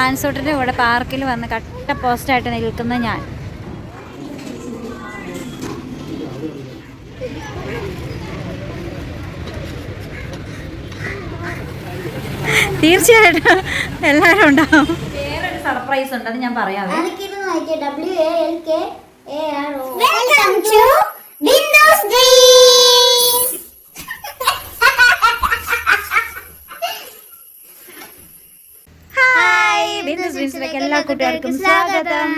ആൻസൂട്ടിന്റെ കൂടെ പാർക്കിൽ വന്ന് കട്ട പോസ്റ്റായിട്ട് നിൽക്കുന്ന ഞാൻ. തീർച്ചയായിട്ടും എല്ലാവരും ഉണ്ടാവും. വേറൊരു സർപ്രൈസ് ഉണ്ട് അത് ഞാൻ പറയാം. W A L K A R O welcome to Windows Dreams എല്ലാ കൂട്ടുകാർക്കും സ്വാഗതം.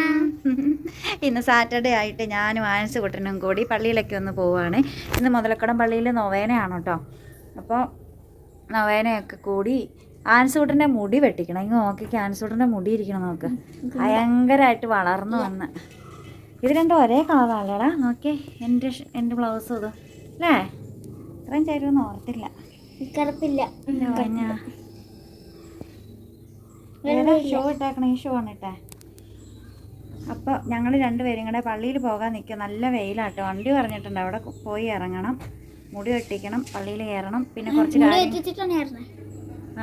ഇന്ന് സാറ്റർഡേ ആയിട്ട് ഞാനും ആൻസ് കുട്ടനും കൂടി പള്ളിയിലേക്ക് ഒന്ന് പോവുകയാണ് ഇന്ന് മുതലക്കടം പള്ളിയിൽ നൊവേനയാണ് കേട്ടോ. അപ്പോൾ നൊവേനയൊക്കെ കൂടി ആൻസൂട്ടന്റെ മുടി വെട്ടിക്കണം. ഇങ്ങ് നോക്കിക്ക് ആൻസൂട്ടന്റെ മുടി ഇരിക്കണം നോക്ക്. ഭയങ്കരമായിട്ട് വളർന്നു വന്ന്. ഇത് രണ്ടും ഒരേ കളറാണല്ലേടാ. നോക്കിയേ എന്റെ എന്റെ ബ്ലൗസ് ഇത്. അല്ലേ? ഇത്രയും ചേരുമെന്ന് ഓർത്തില്ല. കറുപ്പില്ല ഷൂ ഇട്ടേക്കണേ ഷൂ ആണ് ഇട്ടേ. അപ്പോൾ ഞങ്ങൾ രണ്ടുപേരും കൂടെ പള്ളിയിൽ പോകാൻ നിൽക്കുക നല്ല വെയിലാട്ടോ. വണ്ടി പറഞ്ഞിട്ടുണ്ട്. അവിടെ പോയി ഇറങ്ങണം. മുടി വെട്ടിക്കണം. പള്ളിയിൽ കയറണം. പിന്നെ കുറച്ച്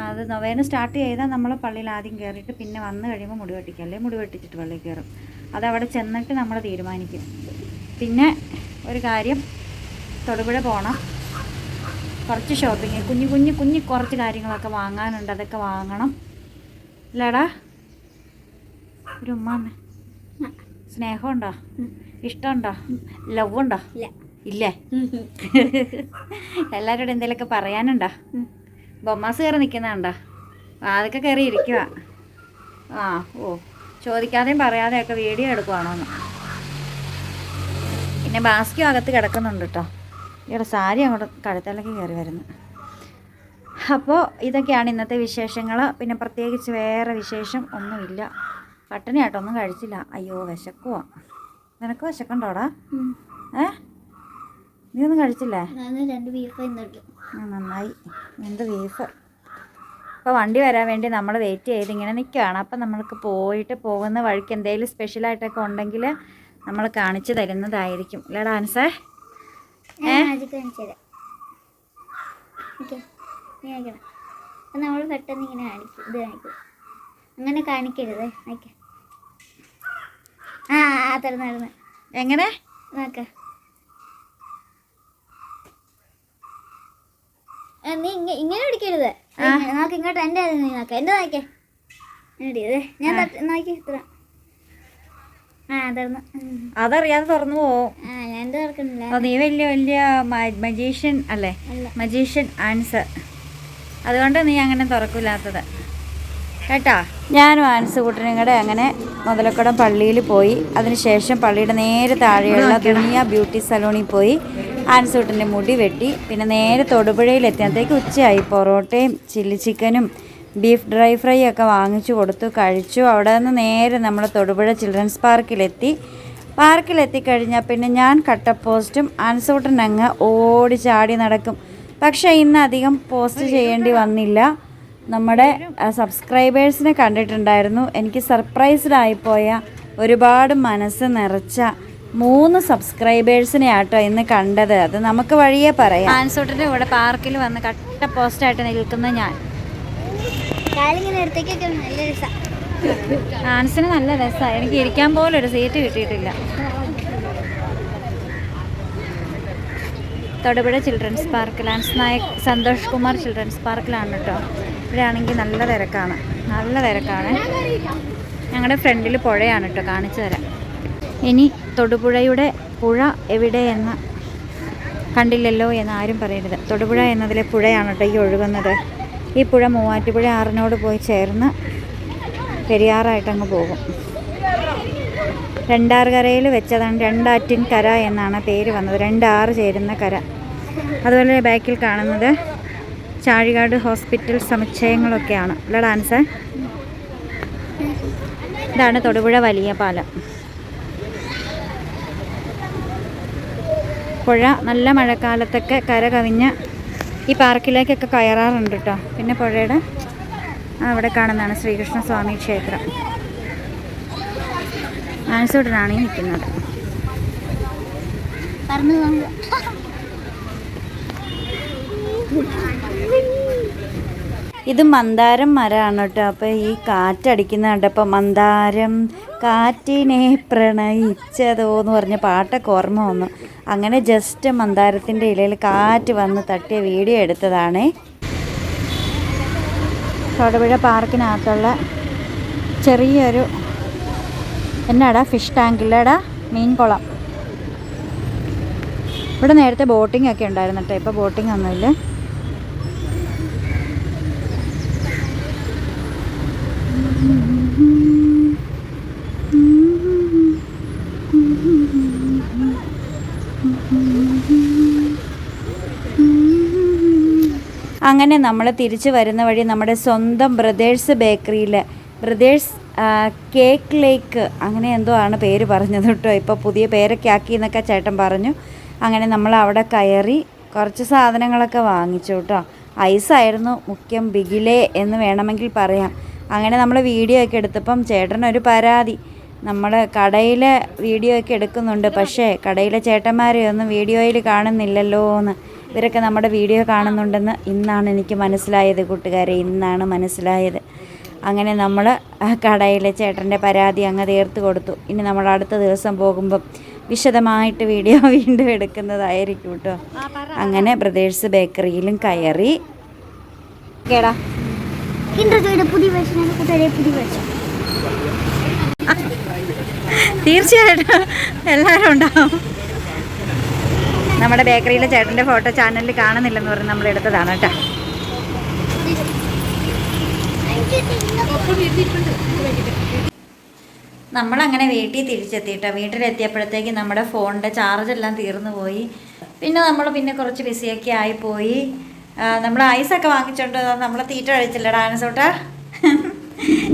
അത് നൊവേന സ്റ്റാർട്ട് ചെയ്താൽ നമ്മൾ പള്ളിയിൽ ആദ്യം കയറിയിട്ട് പിന്നെ വന്ന് കഴിയുമ്പോൾ മുടി വെട്ടിക്കാം. അല്ലെങ്കിൽ മുടി വെട്ടിച്ചിട്ട് പള്ളിയിൽ കയറും. അത് അവിടെ ചെന്നിട്ട് നമ്മൾ തീരുമാനിക്കും. പിന്നെ ഒരു കാര്യം. തൊടുപുഴ പോകണം കുറച്ച് ഷോപ്പിംഗ് കുഞ്ഞു കുഞ്ഞു കുഞ്ഞു കുറച്ച് കാര്യങ്ങളൊക്കെ വാങ്ങാനുണ്ട്. അതൊക്കെ വാങ്ങണം. ഇല്ലടാ. ഒരു ഉമ്മാന്ന്. സ്നേഹമുണ്ടോ? ഇഷ്ടമുണ്ടോ? ലവ് ഉണ്ടോ ഇല്ല. ഇല്ലേ? എല്ലാവരോടും എന്തെങ്കിലുമൊക്കെ പറയാനുണ്ടോ? ബൊമ്മാസ് കയറി നിൽക്കുന്നുണ്ടോ? അതൊക്കെ കയറി ഇരിക്കുക ആ ഓ. ചോദിക്കാതെയും പറയാതെയൊക്കെ വീഡിയോ എടുക്കുവാണോന്ന് പിന്നെ ബാസ്ക്യം അകത്ത് കിടക്കുന്നുണ്ട് കേട്ടോ. ഇവിടെ സാരി അങ്ങോട്ട് കഴുത്തലൊക്കെ കയറി വരുന്നു. അപ്പോൾ ഇതൊക്കെയാണ് ഇന്നത്തെ വിശേഷങ്ങൾ പിന്നെ പ്രത്യേകിച്ച് വേറെ വിശേഷം ഒന്നുമില്ല. പട്ടിണിയായിട്ടൊന്നും കഴിച്ചില്ല. അയ്യോ വിശക്കുവാ. നിനക്ക് വിശക്കുണ്ടോടാ ഏ? നീ ഒന്നും കഴിച്ചില്ലേ? രണ്ട് ബീഫ് നന്നായി. എന്ത് ബീഫ് അപ്പോൾ വണ്ടി വരാൻ വേണ്ടി നമ്മൾ വെയിറ്റ് ചെയ്ത് ഇങ്ങനെ നിൽക്കുകയാണ് അപ്പം നമ്മൾക്ക് പോയിട്ട് പോകുന്ന വഴിക്ക് എന്തെങ്കിലും സ്പെഷ്യലായിട്ടൊക്കെ ഉണ്ടെങ്കിൽ നമ്മൾ കാണിച്ചു തരുന്നതായിരിക്കും. അല്ലേ ഡാൻസേ ഏ? കാണിച്ചു തരാം. ഓക്കെ നീ കാണിക്കണം അപ്പം നമ്മൾ പെട്ടെന്ന് ഇങ്ങനെ കാണിക്കും. ഇത് കാണിക്കും. അങ്ങനെ കാണിക്കരുത്. ഓക്കെ. ആ ആ തുറന്ന് തുറന്ന് എങ്ങനെ? നോക്ക. നീ ഇങ്ങ- ഇങ്ങനെ പിടിക്കരുത്. നോക്ക ഇങ്ങോട്ട് എന്റെ നീ നോക്ക. എന്റെ നോക്കേ ഞാൻ തട്ട്- നോക്കി ഇത്ര. ആ തുറന്ന് ഉം. അതറിയാതെ തുറന്നു പോവും. ഞാൻ നീ വലിയ വലിയ മജീഷ്യൻ അല്ല? മജീഷ്യൻ ആൻസർ അതുകൊണ്ട് നീ അങ്ങനെ തുറക്കില്ലാത്തത്. കേട്ടാ? ഞാനും ആൻസ് കൂട്ടനും കൂടെ അങ്ങനെ മുതലക്കുടം പള്ളിയിൽ പോയി. അതിനുശേഷം പള്ളിയുടെ നേരെ താഴെയുള്ള ദുനിയ ബ്യൂട്ടി സലൂണിൽ പോയി ആൻസൂട്ടിന്റെ മുടി വെട്ടി. പിന്നെ നേരെ തൊടുപുഴയിൽ എത്തിയത്തേക്ക് ഉച്ചയായി. പൊറോട്ടയും ചില്ലി ചിക്കനും ബീഫ് ഡ്രൈ ഫ്രൈ ഒക്കെ വാങ്ങിച്ചു കൊടുത്തു കഴിച്ചു. അവിടെ നിന്ന് നേരെ നമ്മൾ തൊടുപുഴ ചിൽഡ്രൻസ് പാർക്കിലെത്തി. പാർക്കിലെത്തിക്കഴിഞ്ഞാൽ പിന്നെ ഞാൻ കട്ടപ്പോസ്റ്റും ആൻസൂട്ടൻ അങ്ങ് ഓടി ചാടി നടക്കും. പക്ഷേ ഇന്ന് അധികം പോസ്റ്റ് ചെയ്യേണ്ടി വന്നില്ല. നമ്മുടെ സബ്സ്ക്രൈബേഴ്സിനെ കണ്ടിട്ടുണ്ടായിരുന്നു. എനിക്ക് സർപ്രൈസ്ഡ് ആയിപ്പോയ ഒരുപാട് മനസ്സ് നിറച്ച മൂന്ന് സബ്സ്ക്രൈബേഴ്സിനെ ആട്ടോ ഇന്ന് കണ്ടത്. അത് നമുക്ക് വഴിയേ പറയാം. ആൻസോട്ടിന്റെ കൂടെ പാർക്കിൽ വന്ന് കട്ട പോസ്റ്റായിട്ട് നിൽക്കുന്ന ഞാൻ. ആൻസിന് നല്ല രസമാണ് എനിക്ക് ഇരിക്കാൻ പോലും ഒരു സീറ്റ് കിട്ടിയിട്ടില്ല. Thodupuzha children's park lance Naik Santhosh Kumar children's പാർക്കിലാണ് കേട്ടോ. ഇവിടെയാണെങ്കിൽ നല്ല തിരക്കാണ്. നല്ല തിരക്കാണ്. ഞങ്ങളുടെ ഫ്രണ്ടിൽ പുഴയാണ് കേട്ടോ കാണിച്ചു തരാം. ഇനി തൊടുപുഴയുടെ പുഴ എവിടെയെന്ന് കണ്ടില്ലല്ലോ എന്ന് ആരും പറയരുത്. തൊടുപുഴ എന്നതിലെ പുഴയാണ് കേട്ടോ ഈ ഒഴുകുന്നത്. ഈ പുഴ മൂവാറ്റുപുഴ ആറിനോട് പോയി ചേർന്ന് പെരിയാറായിട്ടങ്ങ് പോകും. രണ്ടാറുകരയിൽ വെച്ചതാണ് രണ്ടാറ്റിൻ കര എന്നാണ് പേര് വന്നത്. രണ്ടാറ് ചേരുന്ന കര. അതുപോലെ ബാക്കിൽ കാണുന്നത് ചാഴികാട് ഹോസ്പിറ്റൽ സമുച്ചയങ്ങളൊക്കെയാണ്. അല്ല ഡാൻസ്? ഇതാണ് തൊടുപുഴ വലിയ പാലം. പുഴ നല്ല മഴക്കാലത്തൊക്കെ കര കവിഞ്ഞ് ഈ പാർക്കിലേക്കൊക്കെ കയറാറുണ്ട് കേട്ടോ പിന്നെ പുഴയുടെ അവിടെ കാണുന്നതാണ് ശ്രീകൃഷ്ണസ്വാമി ക്ഷേത്രം. ആൻസൂട്ടനാണ് ഈ നിൽക്കുന്നത്. ഇത് മന്ദാരം മരമാണ് കേട്ടോ. അപ്പോൾ ഈ കാറ്റടിക്കുന്ന കണ്ടപ്പോൾ മന്ദാരം കാറ്റിനെ പ്രണയിച്ചതോ എന്ന് പറഞ്ഞ പാട്ടൊക്കെ ഓർമ്മ വന്നു. അങ്ങനെ ജസ്റ്റ് മന്ദാരത്തിന്റെ ഇലയിൽ കാറ്റ് വന്ന് തട്ടിയ വീഡിയോ എടുത്തതാണേ. തൊടുപുഴ പാർക്കിനകത്തുള്ള ചെറിയൊരു എന്നാടാ ഫിഷ് ടാങ്കില്ലടാ മീൻകുളം ഇവിടെ നേരത്തെ ബോട്ടിംഗ് ഒക്കെ ഉണ്ടായിരുന്നു കേട്ടോ ഇപ്പോൾ ബോട്ടിംഗ് ഒന്നുമില്ല അങ്ങനെ നമ്മൾ തിരിച്ചു വരുന്ന വഴി നമ്മുടെ സ്വന്തം ബ്രദേഴ്സ് ബേക്കറിയിൽ ബ്രദേഴ്സ് കേക്ക് ലേക്ക് അങ്ങനെ എന്തോ ആണ് പേര് പറഞ്ഞത് കേട്ടോ. ഇപ്പോൾ പുതിയ പേരൊക്കെ ആക്കി എന്നൊക്കെ ചേട്ടൻ പറഞ്ഞു. അങ്ങനെ നമ്മൾ അവിടെ കയറി കുറച്ച് സാധനങ്ങളൊക്കെ വാങ്ങിച്ചു കേട്ടോ. ഐസായിരുന്നു മുഖ്യം ബിഗിലേ എന്ന് വേണമെങ്കിൽ പറയാം. അങ്ങനെ നമ്മൾ വീഡിയോ ഒക്കെ എടുത്തപ്പം ചേട്ടനൊരു പരാതി. നമ്മൾ കടയിലെ വീഡിയോ ഒക്കെ എടുക്കുന്നുണ്ട്. പക്ഷേ കടയിലെ ചേട്ടന്മാരെ ഒന്നും വീഡിയോയിൽ കാണുന്നില്ലല്ലോ എന്ന്. ഇവരൊക്കെ നമ്മുടെ വീഡിയോ കാണുന്നുണ്ടെന്ന് ഇന്നാണ് എനിക്ക് മനസ്സിലായത് കൂട്ടുകാരെ. ഇന്നാണ് മനസ്സിലായത്. അങ്ങനെ നമ്മൾ കടയിലെ ചേട്ടന്റെ പരാതി അങ്ങ് തീർത്ത് കൊടുത്തു. ഇനി നമ്മൾ അടുത്ത ദിവസം പോകുമ്പം വിശദമായിട്ട് വീഡിയോ വീണ്ടും എടുക്കുന്നതായിരിക്കും കേട്ടോ. അങ്ങനെ ബ്രദേഴ്സ് ബേക്കറിയിലും കയറി. കേടാ. തീർച്ചയായിട്ടും എല്ലാവരും ഉണ്ടാവും. നമ്മുടെ ബേക്കറിയിലെ ചേട്ടന്റെ ഫോട്ടോ ചാനലിൽ കാണുന്നില്ലെന്ന് പറഞ്ഞ് നമ്മൾ എടുത്തതാണ് കേട്ടോ. നമ്മളങ്ങനെ വീട്ടിൽ തിരിച്ചെത്തിയിട്ടോ. വീട്ടിലെത്തിയപ്പോഴത്തേക്ക് നമ്മുടെ ഫോണിന്റെ ചാർജെല്ലാം തീർന്നു പോയി. പിന്നെ നമ്മൾ പിന്നെ കുറച്ച് ബിസിയൊക്കെ ആയിപ്പോയി. നമ്മൾ ഐസൊക്കെ വാങ്ങിച്ചോണ്ട് നമ്മൾ തീറ്റ കഴിച്ചില്ല ഡാൻസോട്ടാ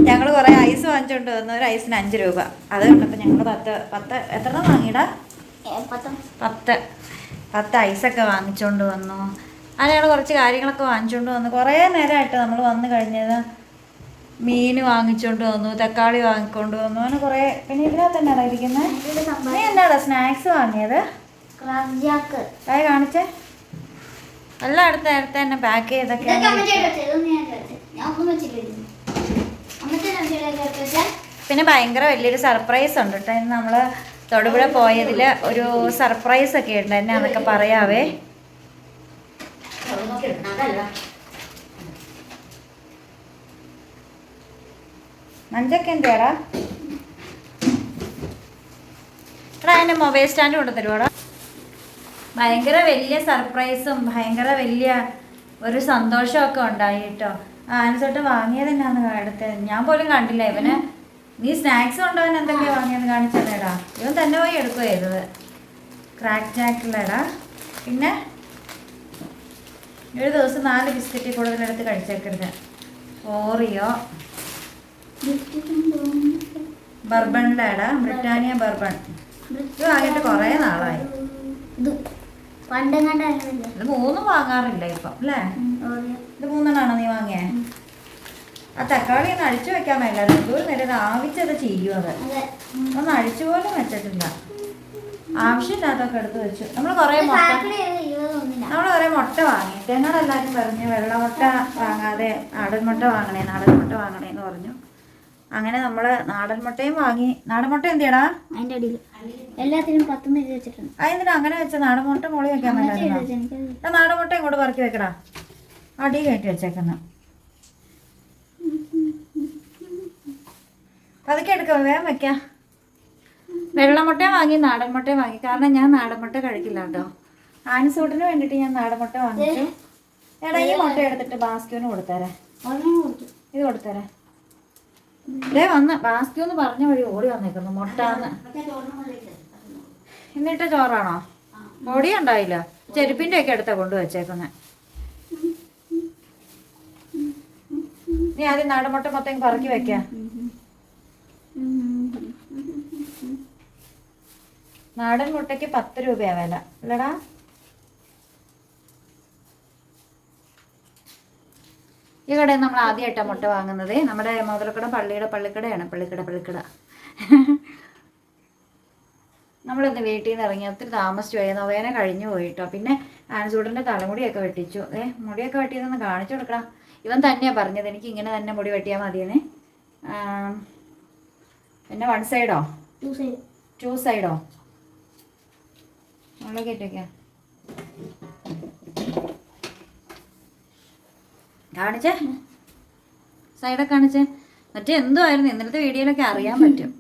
ഞങ്ങൾ കുറേ ഐസ് വാങ്ങിച്ചോണ്ട് വന്നു ഒരു ഐസിന് അഞ്ച് രൂപ. അത് കണ്ടപ്പോൾ ഞങ്ങൾ പത്ത് പത്ത് എത്ര വാങ്ങിയിടാ? പത്തും. പത്ത്. പത്ത് ഐസൊക്കെ വാങ്ങിച്ചോണ്ട് വന്നു. അങ്ങനെയാണ് കുറച്ച് കാര്യങ്ങളൊക്കെ വാങ്ങിച്ചുകൊണ്ട് വന്നു കുറേ നേരമായിട്ട് നമ്മൾ വന്നു കഴിഞ്ഞത്. മീൻ വാങ്ങിച്ചോണ്ട് വന്നു തക്കാളി വാങ്ങിക്കൊണ്ട് വന്നു അങ്ങനെ കുറേ പിന്നെ ഇതിനകത്ത് എന്നാടാ ഇരിക്കുന്നത് നീ എന്താടാ സ്നാക്സ് വാങ്ങിയത് കൈ കാണിച്ചേ എല്ലാം അടുത്ത നേരത്തെ തന്നെ പാക്ക് ചെയ്തൊക്കെ പിന്നെ ഭയങ്കര വലിയൊരു സർപ്രൈസ് ഉണ്ട് കേട്ടോ ഇന്ന് നമ്മൾ തൊടുപുഴ പോയതിൽ ഒരു സർപ്രൈസ് ഒക്കെ ഉണ്ട് എന്നെ അതൊക്കെ പറയാവേ മഞ്ചൊക്കെ എന്താടാ എടാ അതിന്റെ മൊബൈൽ സ്റ്റാൻഡ് കൊണ്ട് തരുവാടാ. ഭയങ്കര വലിയ സർപ്രൈസും ഭയങ്കര വലിയ ഒരു സന്തോഷമൊക്കെ ഉണ്ടായി കേട്ടോ. ആൻസോട്ട് വാങ്ങിയത് എന്നാന്ന് അടുത്ത് ഞാൻ പോലും കണ്ടില്ല ഇവന്. നീ സ്നാക്സ് കൊണ്ടുപോകാൻ എന്തൊക്കെയാ വാങ്ങിയെന്ന് കാണിച്ചതേടാ. ഇവൻ തന്നെ പോയി എടുക്കുക ചെയ്തത്. ക്രാക്ക് ജാക്കിലടാ പിന്നെ ഒരു ദിവസം നാല് ബിസ്ക്കറ്റ് കൂടുതലെടുത്ത് കഴിച്ചേക്കരുത്. ഓറിയോ ബർബണിന്റെ അടാ ബ്രിട്ടാനിയ ബർബൺ. ഇത് വാങ്ങിയിട്ട് കുറേ നാളായി. ഇത് മൂന്നും വാങ്ങാറില്ല ഇപ്പം അല്ലേ ഇത് മൂന്നെണ്ണാണോ നീ വാങ്ങിയേ? ആ തക്കാളി ഒന്ന് അഴിച്ചു വെക്കാൻ മേലായിരുന്നു എന്തോരം നേരം ആവിച്ചത് ചെയ്യും അത്. ഒന്ന് അഴിച്ചു പോലും വെച്ചിട്ടില്ല. ആവശ്യമില്ലാത്തൊക്കെ എടുത്ത് വെച്ചു. നമ്മൾ കുറേ മുട്ട നമ്മൾ കുറേ മുട്ട വാങ്ങി. എല്ലാവരും പറഞ്ഞു വെള്ളമുട്ട വാങ്ങാതെ നാടൻ മുട്ട വാങ്ങണേ നാടൻ മുട്ട വാങ്ങണേന്ന് പറഞ്ഞു. അങ്ങനെ നമ്മൾ നാടൻ മുട്ടയും വാങ്ങി. നാടൻ മുട്ട എന്തിയാടാ? അതിന്റെ അടിയിൽ. എല്ലാത്തിനും പത്ത് എഴുതി വെച്ചിട്ടുണ്ട്. അതെന്തിനാ അങ്ങനെ വെച്ച നാടൻ മുട്ട മുളി വെക്കാൻ പറ്റില്ല നാടൻ മുട്ട ഇങ്ങോട്ട് പറക്കി വെക്കടാ. അടി കയറ്റി വെച്ചേക്കുന്നു. പതുക്കെ എടുക്കാം വേഗം വെക്കാം. വെള്ളമുട്ടയും വാങ്ങി നാടൻ മുട്ടയും വാങ്ങി. കാരണം ഞാൻ നാടൻ മുട്ട കഴിക്കില്ല കേട്ടോ. ആനസൂട്ടിന് വേണ്ടിയിട്ട് ഞാൻ നാടൻ മുട്ട വാങ്ങിച്ചു. എടാ ഈ മുട്ട എടുത്തിട്ട് ബാസ്ക്യൂന് കൊടുത്തരാം. ഇത് കൊടുത്തേരെ. ഇതേ വന്ന് ബാസ്ക്യൂ എന്ന് പറഞ്ഞ വഴി ഓടി വന്നേക്കുന്നു മുട്ടാന്ന്. എന്നിട്ട് ചോറാണോ? പൊടി ഉണ്ടായില്ല. ചെരുപ്പിന്റെ ഒക്കെ അടുത്താ കൊണ്ടുവച്ചേക്കുന്നെ നീ ആദ്യം നാടമുട്ട മൊത്തം പറക്കി വെക്ക. നാടൻ മുട്ടയ്ക്ക് പത്ത് രൂപയാ വില. അല്ലടാ. ഈ കടയിൽ നമ്മൾ ആദ്യമായിട്ടാണ് മുട്ട വാങ്ങുന്നത്. നമ്മുടെ മുതലക്കട പള്ളിയുടെ പള്ളിക്കടയാണ്. പള്ളിക്കട പള്ളിക്കട. നമ്മളിന്ന് വീട്ടിൽ നിന്ന് ഇറങ്ങി ഒത്തിരി താമസിച്ചു പോയി. നൊവേന കഴിഞ്ഞു പോയിട്ടോ. പിന്നെ ആൻസൂട്ടന്റെ തലമുടിയൊക്കെ വെട്ടിച്ചു. ഏ മുടിയൊക്കെ വെട്ടിയതൊന്ന് കാണിച്ചു കൊടുക്കണം. ഇവൻ തന്നെയാണ് പറഞ്ഞത്. എനിക്ക് ഇങ്ങനെ തന്നെ മുടി വെട്ടിയാൽ മതിയെന്ന്. പിന്നെ വൺ സൈഡോ ടു സൈഡ് ഉള്ള കാണിച്ചേ? സൈഡൊക്കെ കാണിച്ചേ. മറ്റേ എന്തോ ആയിരുന്നു ഇന്നലത്തെ വീഡിയോയിലൊക്കെ അറിയാൻ പറ്റും.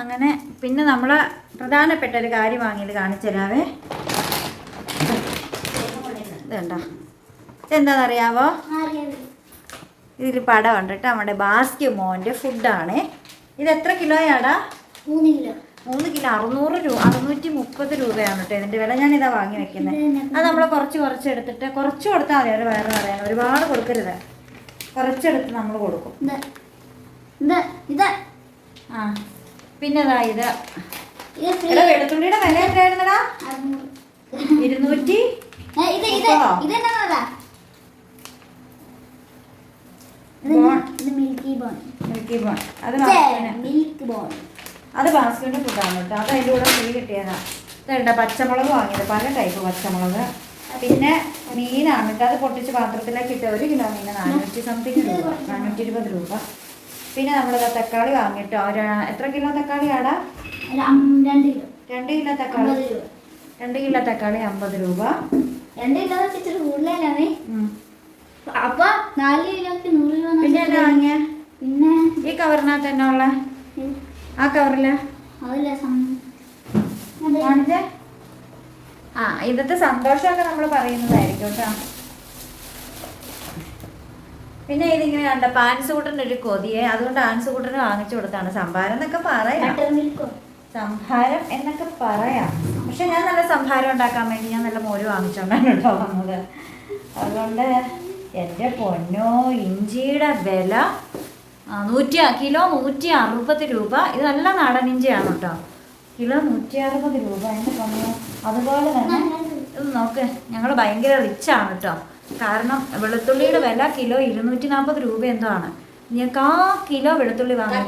അങ്ങനെ പിന്നെ നമ്മൾ പ്രധാനപ്പെട്ട ഒരു കാര്യം വാങ്ങിയത് കാണിച്ചു തരാവേ. ഇതുണ്ടോ? ഇതെന്താണെന്നറിയാവോ? ഇതിൽ ഇതിൽ പടമുണ്ട് കേട്ടോ. നമ്മുടെ ബാസ്ക്യു മോന്റെ ഫുഡാണ് ഇത് എത്ര കിലോയാടാ? മൂന്ന് കിലോ. മൂന്ന് കിലോ അറുന്നൂറ് രൂപ അറുന്നൂറ്റി മുപ്പത് രൂപയാണ് കേട്ടോ ഇതിന്റെ വില ഞാൻ ഇതാ വാങ്ങി വെക്കുന്നത് അത് നമ്മൾ കുറച്ച് കുറച്ച് എടുത്തിട്ട് കുറച്ച് കൊടുത്താൽ മതി ഒരു വയറ് പറയാൻ. ഒരുപാട് കൊടുക്കരുത്. കുറച്ചെടുത്ത് നമ്മൾ കൊടുക്കും. ആ പിന്നെ ഇതാ. ഇത് വെളുത്തുള്ളിയുടെ വില എത്രയായിരുന്നടാ? ഇരുന്നൂറ്റി. മിൽക്കി ബോൺ മിൽക്കി ബോൺ അത് മിൽക്ക് ബോൺ അത് ബാസ്കിന്റെ ഫുഡാണ് കേട്ടോ അത് അതിന്റെ കൂടെ ഫ്രീ കിട്ടിയതാണ് ഇതുണ്ട് പച്ചമുളക് വാങ്ങിയത്. പല ടൈപ്പ് പച്ചമുളക്. പിന്നെ മീനാണ് കേട്ടോ. അത് പൊട്ടിച്ച് പാത്രത്തിലേക്ക് ഇട്ട് ഒരു കിലോ മീൻ നാനൂറ്റി സംതിങ് രൂപ. നാനൂറ്റി ഇരുപത് രൂപ. പിന്നെ നമ്മളിതാ തക്കാളി വാങ്ങിയിട്ടോ. ഒരു എത്ര കിലോ തക്കാളി ആടാ? രണ്ട് കിലോ. രണ്ട് കിലോ തക്കാളി. രണ്ട് കിലോ തക്കാളി അമ്പത് രൂപ. രണ്ട് കിലോ വെച്ച് ഇച്ചിരി കൂടുതലല്ലേ ഉം. അപ്പൊ നാല് കിലോക്ക് നൂറ് രൂപ പിന്നെ പിന്നെ ഈ കവറിനകത്ത് തന്നെ ഉള്ള? ആ കവറിൽ? ആ ഇന്നത്തെ സന്തോഷമൊക്കെ നമ്മൾ പറയുന്നതായിരിക്കും കേട്ടോ. പിന്നെ ഇതിങ്ങനെ കണ്ട പാൻസ് കൂട്ടറിന്റെ ഒരു കൊതിയെ അതുകൊണ്ട് ആൻസ് കൂട്ടറിന് വാങ്ങിച്ചു കൊടുത്താണ്. സംഭാരം എന്നൊക്കെ പറയാം. സംഭാരം എന്നൊക്കെ പറയാം. പക്ഷെ ഞാൻ നല്ല സംഭാരം ഉണ്ടാക്കാൻ വേണ്ടി ഞാൻ നല്ല മോര് വാങ്ങിച്ചോണ്ടാണ് കേട്ടോ വന്നത്. അതുകൊണ്ട് എന്റെ പൊന്നോ ഇഞ്ചിയുടെ വില നൂറ്റി കിലോ നൂറ്റി അറുപത് രൂപ. ഇത് നല്ല നാടൻ ഇഞ്ചിയാണ് കേട്ടോ. കിലോ നൂറ്റി അറുപത് രൂപ. എന്ന് പറഞ്ഞു അതുപോലെ തന്നെ ഇത് നോക്ക് ഞങ്ങൾ ഭയങ്കര റിച്ചാണ് കേട്ടോ. കാരണം വെളുത്തുള്ളിയുടെ വില കിലോ ഇരുന്നൂറ്റി നാൽപ്പത് രൂപ എന്തോ ആണ്. ഞങ്ങൾക്ക് ആ കിലോ വെളുത്തുള്ളി വാങ്ങാം.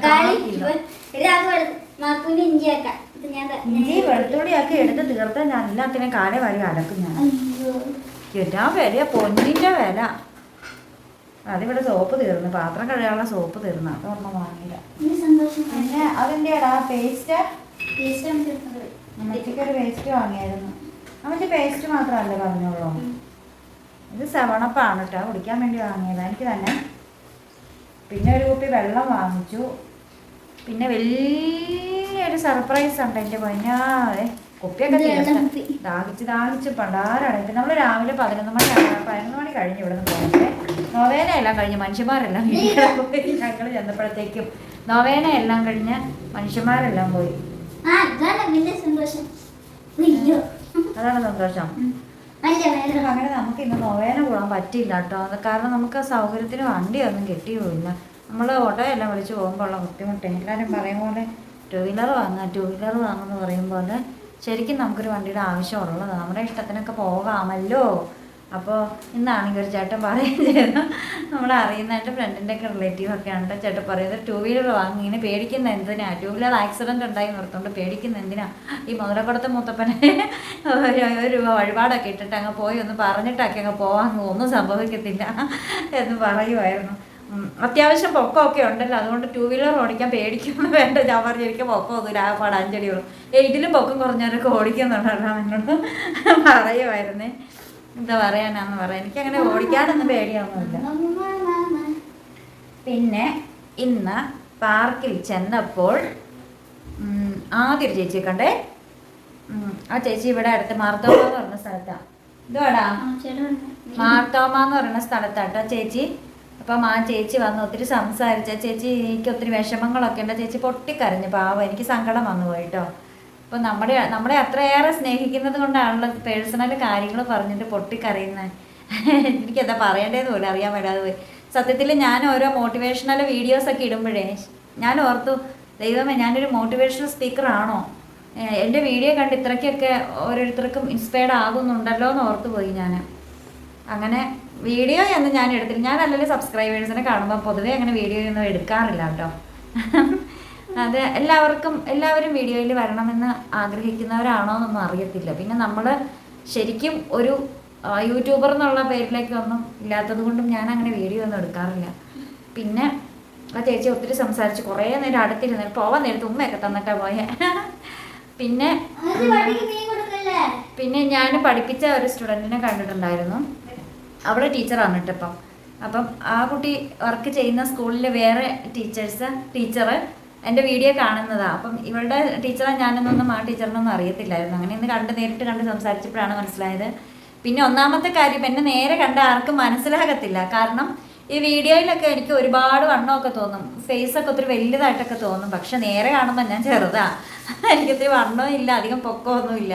ഇഞ്ചി വെളുത്തുള്ളിയൊക്കെ എടുത്ത് തീർത്താൽ ഞാൻ എല്ലാത്തിനും കാലേ വഴി അടക്കും ഞാൻ. അയ്യോ. എന്നാ വില പൊന്നിന്റെ വില. അതിവിടെ സോപ്പ് തീർന്നു പാത്രം കഴുകാനുള്ള സോപ്പ് തീർന്നു. അത് വാങ്ങിയില്ല. വാങ്ങില്ല പിന്നെ അതിന്റെ ആ പേസ്റ്റ്. അമ്മച്ചിക്ക് ഒരു പേസ്റ്റ് വാങ്ങിയായിരുന്നു. അമ്മച്ചി പേസ്റ്റ് മാത്രമല്ല പറഞ്ഞോളൂ ഇത് സെവണപ്പാണ് കേട്ടോ കുടിക്കാൻ വേണ്ടി വാങ്ങിയത്. എനിക്ക് തന്നെ. പിന്നെ ഒരു കുപ്പി വെള്ളം വാങ്ങിച്ചു. പിന്നെ വലിയൊരു സർപ്രൈസ് ഉണ്ട് എന്റെ പൊന്നാതെ കുപ്പിയൊക്കെ. ദാഹിച്ച് ദാഹിച്ച് പണ്ടാരാണ് നമ്മൾ രാവിലെ പതിനൊന്ന് മണി പതിനൊന്ന് മണി കഴിഞ്ഞ് ഇവിടെ നിന്ന് പോകുന്നത് നൊവേന എല്ലാം കഴിഞ്ഞ് മനുഷ്യന്മാരെല്ലാം പോയി. ഞങ്ങൾ ചെന്നപ്പോഴത്തേക്കും നൊവേന എല്ലാം കഴിഞ്ഞ് മനുഷ്യന്മാരെല്ലാം പോയി. അതാണ് സന്തോഷം. അങ്ങനെ നമുക്ക് ഇന്ന് നോവേന പോകാൻ പറ്റില്ല കേട്ടോ. കാരണം നമുക്ക് സൗകര്യത്തിന് വണ്ടിയൊന്നും കിട്ടിയുമില്ല നമ്മൾ ഓട്ടോ എല്ലാം വിളിച്ച് പോകുമ്പോൾ ഉള്ള ബുദ്ധിമുട്ട്. എല്ലാവരും പറയും പോലെ ടു വീലർ വാങ്ങുക ടു വീലർ വാങ്ങുമെന്ന് പറയും പോലെ ശരിക്കും നമുക്കൊരു വണ്ടിയുടെ ആവശ്യമുള്ളത് നമ്മുടെ ഇഷ്ടത്തിനൊക്കെ പോകാമല്ലോ. അപ്പോൾ ഇന്നാണെങ്കിൽ ഒരു ചേട്ടൻ പറയുകയും ചെയ്തു നമ്മൾ അറിയുന്ന എന്റെ ഫ്രണ്ടിന്റെ ഒക്കെ റിലേറ്റീവ് ഒക്കെ ഉണ്ട് ചേട്ടൻ പറയുന്നത്. ടു വീലർ വാങ്ങി ഇങ്ങനെ പേടിക്കുന്ന എന്തിനാ? ടു വീലർ ആക്സിഡന്റ് ഉണ്ടായി നിർത്തുകൊണ്ട് പേടിക്കുന്ന എന്തിനാ? ഈ മുതലക്കുടത്തെ മൂത്തപ്പനെ ഒരു രൂപ വഴിപാടൊക്കെ ഇട്ടിട്ട് അങ്ങ് പോയി ഒന്ന് പറഞ്ഞിട്ടൊക്കെ അങ്ങ് പോവാൻ ഒന്നും സംഭവിക്കത്തില്ല എന്ന് പറയുമായിരുന്നു അത്യാവശ്യം പൊക്കമൊക്കെ ഉണ്ടല്ലോ. അതുകൊണ്ട് ടൂ വീലർ ഓടിക്കാൻ പേടിക്കുന്നു വേണ്ട. ഞാൻ പറഞ്ഞു എനിക്ക് പൊക്കമൊന്നുമില്ല ആ പാടാഞ്ചടിയുള്ളൂ ഇതിലും പൊക്കം കുറഞ്ഞവരൊക്കെ ഓടിക്കുന്നുണ്ടല്ലോ എന്നോട് പറയുമായിരുന്നേ എന്താ പറയാനാന്ന് പറയാം. എനിക്കങ്ങനെ ഓടിക്കാനൊന്നും പേടിയൊന്നുമില്ല പിന്നെ ഇന്ന് പാർക്കിൽ ചെന്നപ്പോൾ ആദ്യം ഒരു ചേച്ചിയെ കണ്ടേ. ആ ചേച്ചി ഇവിടെ അടുത്ത് മാർത്തോമ എന്ന് പറഞ്ഞ സ്ഥലത്താണ് ഇതുവാടാ. ആ, മാർത്തോമ എന്ന് പറയുന്ന സ്ഥലത്താട്ടോ ചേച്ചി. അപ്പം ആ ചേച്ചി വന്ന് ഒത്തിരി സംസാരിച്ച ചേച്ചി എനിക്ക് ഒത്തിരി വിഷമങ്ങളൊക്കെ ഉണ്ട്. ചേച്ചി പൊട്ടിക്കരഞ്ഞു പാവം. എനിക്ക് സങ്കടം വന്നു പോയിട്ടോ അപ്പം നമ്മുടെ നമ്മളെ അത്രയേറെ സ്നേഹിക്കുന്നത് കൊണ്ടാണല്ലോ പേഴ്സണൽ കാര്യങ്ങൾ പറഞ്ഞിട്ട് പൊട്ടിക്കരയുന്നത് എനിക്കെന്താ പറയേണ്ടതെന്ന് പോലും അറിയാൻ വേണ്ടാതെ പോയി. സത്യത്തിൽ ഞാൻ ഓരോ മോട്ടിവേഷണൽ വീഡിയോസൊക്കെ ഇടുമ്പോഴേ ഞാൻ ഓർത്തു ദൈവമേ ഞാനൊരു മോട്ടിവേഷണൽ സ്പീക്കറാണോ? എന്റെ വീഡിയോ കണ്ട് ഇത്രയ്ക്കൊക്കെ ഓരോരുത്തർക്കും ഇൻസ്പയർഡ് ആകുന്നുണ്ടല്ലോ എന്ന് ഓർത്ത് പോയി ഞാൻ അങ്ങനെ വീഡിയോ എന്ന് ഞാൻ എടുത്തില്ല. ഞാൻ അല്ലെങ്കിൽ സബ്സ്ക്രൈബേഴ്സിനെ കാണുമ്പോൾ പൊതുവേ അങ്ങനെ വീഡിയോ ഒന്നും എടുക്കാറില്ല കേട്ടോ. അത് എല്ലാവർക്കും എല്ലാവരും വീഡിയോയിൽ വരണമെന്ന് ആഗ്രഹിക്കുന്നവരാണോ എന്നൊന്നും അറിയത്തില്ല. പിന്നെ നമ്മൾ ശരിക്കും ഒരു യൂട്യൂബർ എന്നുള്ള പേരിലേക്കൊന്നും ഇല്ലാത്തത് കൊണ്ടും ഞാൻ അങ്ങനെ വീഡിയോ ഒന്നും എടുക്കാറില്ല. പിന്നെ ആ ചേച്ചി ഒത്തിരി സംസാരിച്ച്. കുറേ നേരം അടുത്തിരുന്ന് പോവാൻ നേരത്ത് ഉമ്മയൊക്കെ തന്നിട്ടാ പോയെ. പിന്നെ പിന്നെ ഞാൻ പഠിപ്പിച്ച ഒരു സ്റ്റുഡന്റിനെ കണ്ടിട്ടുണ്ടായിരുന്നു. അവിടെ ടീച്ചറാണ് കേട്ടോ ഇപ്പം. അപ്പം ആ കുട്ടി വർക്ക് ചെയ്യുന്ന സ്കൂളിലെ വേറെ ടീച്ചേഴ്സ് ടീച്ചർ എന്റെ വീഡിയോ കാണുന്നതാണ് അപ്പം ഇവളുടെ ടീച്ചറെ ഞാനൊന്നും ആ ടീച്ചറിനൊന്നും അറിയത്തില്ലായിരുന്നു. അങ്ങനെ ഇന്ന് കണ്ട് നേരിട്ട് കണ്ട് സംസാരിച്ചപ്പോഴാണ് മനസ്സിലായത്. പിന്നെ ഒന്നാമത്തെ കാര്യം എന്നെ നേരെ കണ്ട ആർക്കും മനസ്സിലാകത്തില്ല. കാരണം ഈ വീഡിയോയിലൊക്കെ എനിക്ക് ഒരുപാട് വണ്ണമൊക്കെ തോന്നും. ഫേസൊക്കെ ഒത്തിരി വലുതായിട്ടൊക്കെ തോന്നും. പക്ഷെ നേരെ കാണുമ്പോൾ ഞാൻ ചെറുതാ. എനിക്കൊത്തിരി വണ്ണവും ഇല്ല അധികം പൊക്കമൊന്നുമില്ല.